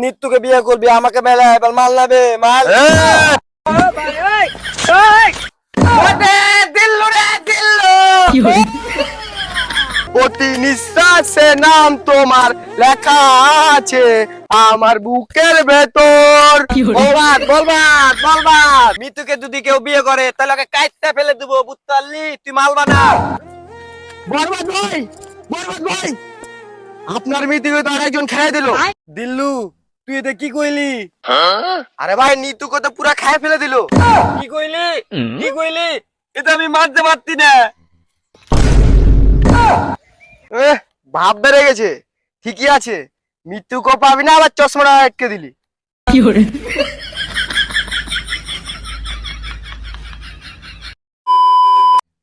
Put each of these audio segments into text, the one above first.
নিত্যকে বিয়ে করবি আমাকে মেলা এবার মাল নেবে মাল। প্রতি নিঃশ্বাসে নাম তোমার লেখা আছে আমার বুকের ভেতর। বলবাদ বলবাদ বলবাদ। মৃত্যুকে যদি কেউ বিয়ে করে তাহলে ওকে কাইটটা ফেলে দেবো বুঝতে তুই মাল বানা। বরবাদ ভাই বরবাদ ভাই। আপনার মৃত্যুকে তো আরেকজন খেয়ে দিল। দিল্লু তুই এটা কি কইলি? আরে ভাই নিতুকে তো পুরা খায় ফেলে দিল। কি কইলি? কি কইলি? এটা আমি মারতে পারতি না। ভাব বেড়ে গেছে। ঠিকই আছে। মৃত্যুকে পাবি না আবার চশমাটা আটকে দিলি।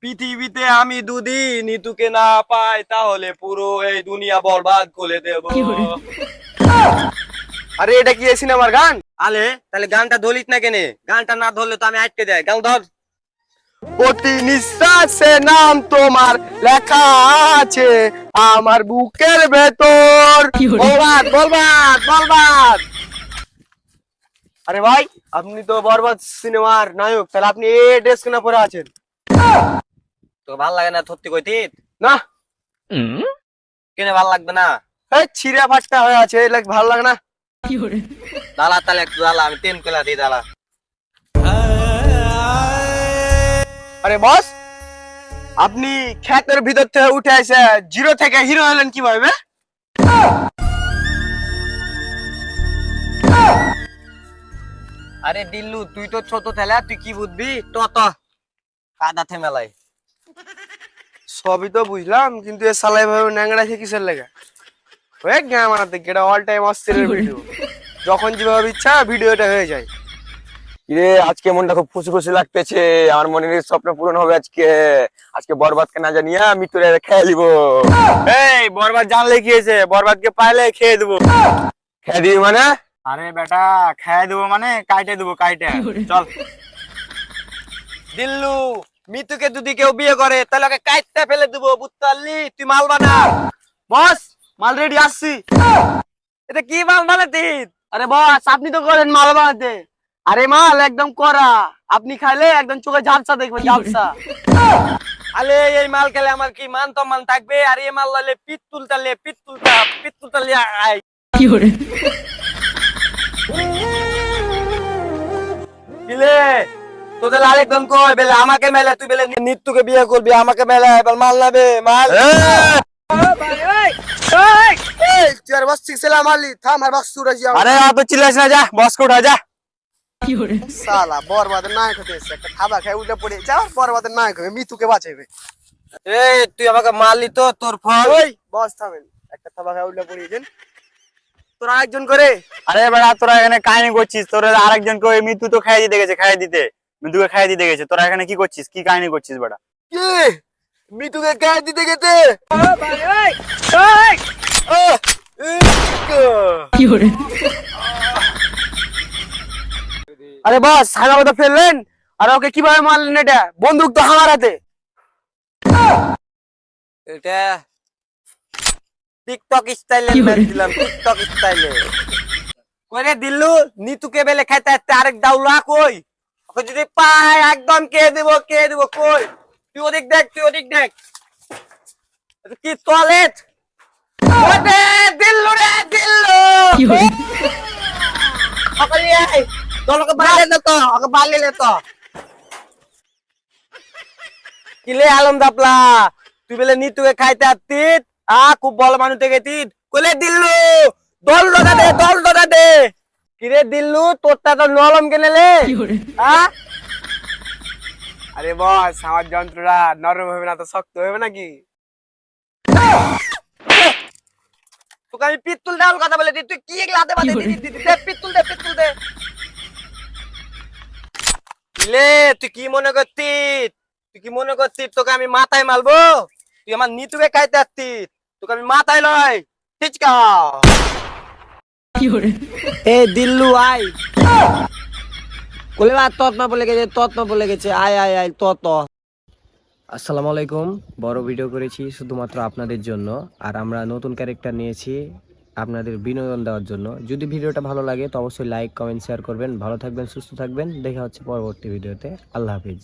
পৃথিবীতে আমি দুদিন নিতুকে না পাই তাহলে পুরো এই দুনিয়া বরবাদ করে দেব। আরে এটা কি সিনেমার গান? আলে তাহলে গানটা ধরিস না কেনে? গানটা না ধরলে তো আমি আটকে দেয় গান ধর। প্রতি নিঃশ্বাসে নাম তোমার লেখা আছে আমার বুকের ভেতর। বলবাদ বলবাদ বলবাদ। আরে ভাই আপনি তো বরবাদ সিনেমার নায়ক তাহলে আপনি এ ড্রেস কেনা পরে আছেন? তো ভালো লাগে না সত্যি কইতি না। কেন ভালো লাগবে না? এই ছিঁড়া ফাটটা হয়ে আছে এই লাগ ভালো লাগে না। দালা তাহলে একটু দালা আমি তেন কেলা দিই দালা। আরে বস আপনি খ্যাতের ভিতর থেকে উঠে আসে জিরো থেকে হিরো হলেন কীভাবে? আরে দিল্লু তুই তো ছোট থেলা তুই কি বুঝবি? তো তো কাদা থেমেলাই সবই তো বুঝলাম কিন্তু এ সালাই ভাবে ন্যাংড়া কিসের লেগে? ওই গ্যাম আনাতে এটা অল টাইম অস্থিরের ভিডিও যখন যেভাবে ইচ্ছা ভিডিওটা হয়ে যায়। রে আজকে মনটা খুব খুশি খুশি লাগতেছে। আমার মনের স্বপ্ন পূরণ হবে আজকে। আজকে বরবাদকে না জানিয়া মৃত্যুরে খেয়ে দিব এই বরবাদ জানলে কি হয়েছে? বরবাদকে পাইলে খেয়ে দেবো। খেয়ে দিবি মানে? আরে বেটা খেয়ে দেবো মানে কাইটে দেবো কাইটে। চল। দিল্লু মিতুকে যদি কেউ বিয়ে করে তাহলে ওকে কাইটটা ফেলে দেবো বুঝতে পারলি? তুই মাল বানা বস। মাল রেডি আসছি। এটা কি মাল বানাতে? আরে বস আপনি তো করেন মাল বানাতে। আরে মাল একদম করা আপনি খাইলে একদম চোখে ঝাপসা দেখবেন ঝাপসা। আরে এই মাল খেলে আমার কি মান সম্মান থাকবে? আর এই মাল লালে পিত তুলতালে পিত তুলতা পিত তুলতালে আই কিলে তোদের আরেকজন কই বেলে আমাকে মেলে তুই বেলে নিত্যকে বিয়ে করবি আমাকে মেলে এবার মাল নেবে মাল। তুই আর বসছিস সেলা মারলি থাম আর বস সুরাজ আরে অত চিল্লাস না যা বস কোঠা যা। সালা বরবাদের নায়ক হতে এসছে একটা খাবার খাই উল্টে পড়ে যা বরবাদের নায়ক হবে মিতুকে বাঁচাবে এই তুই আমাকে মারলি তো তোর ফল। ওই বস থামেন একটা খাবার খাই উল্টে পড়িয়েছেন তোর আরেকজন করে। আরে বেড়া তোরা এখানে কাহিনী করছিস তোরা আরেকজনকে ওই মৃত্যু তো খাইয়ে দিতে গেছে খাইয়ে দিতে। মৃত্যুকে খাইয়ে দিতে গেছে তোরা এখানে কি করছিস কি কাহিনী করছিস বেটা? কি? মিতুকে গায়ে দিতে গেছে? আহ, ইক। আরে বস সাদা কথা ফেললেন? আর ওকে কীভাবে মারলেন এটা? বন্দুক তো আমার হাতে। এটা টিকটক স্টাইলে দিলাম টিকটক স্টাইলে। করে দিল্লু নিতুকে বেলে খাইতে আরেক দাউলা কই? ওকে যদি পায় একদম কে দিব কে দিব কই? তুই ওদিক দেখ তুই ওদিক দেখ। কি টয়লেট দিল্লু রে দিল্লু। কিলে আলম দাপলা? তুই বলে খাইতে আ খুব বল মানুষে গেছিস কইলে দিল্লু? দল দোটা দে দল দোটা দে। কিরে দিল্লু তোরটা তো নরম কেনেলে হ্যাঁ আরে বস আমার যন্ত্রটা নরম হবে না তো শক্ত হবে নাকি? তোকে আমি পিত্তুল দেওয়ার কথা বলে দিই তুই কি বাদে দিদি দিদি দে পিত্তুল দে পিত্তুল দে। লে তুই কি মনে করতিস? তুই কি মনে করছিস তোকে আমি মাথায় মারবো? তুই আমার নিতুকে খাইতে আসছিস তোকে আমি মাথায় লয়। ঠিচকা এ দিল্লু আয়। কোলে না বলে গেছে তত না বলে গেছে। আয় আয় আয় তত। আসসালামু আলাইকুম। বড় ভিডিও করেছি শুধুমাত্র আপনাদের জন্য। আর আমরা নতুন ক্যারেক্টার নিয়েছি আপনাদের বিনোদন দেওয়ার জন্য। যদি ভিডিওটা ভালো লাগে তো অবশ্যই লাইক কমেন্ট শেয়ার করবেন। ভালো থাকবেন, সুস্থ থাকবেন। দেখা হচ্ছে পরবর্তী ভিডিওতে। আল্লাহ হাফিজ।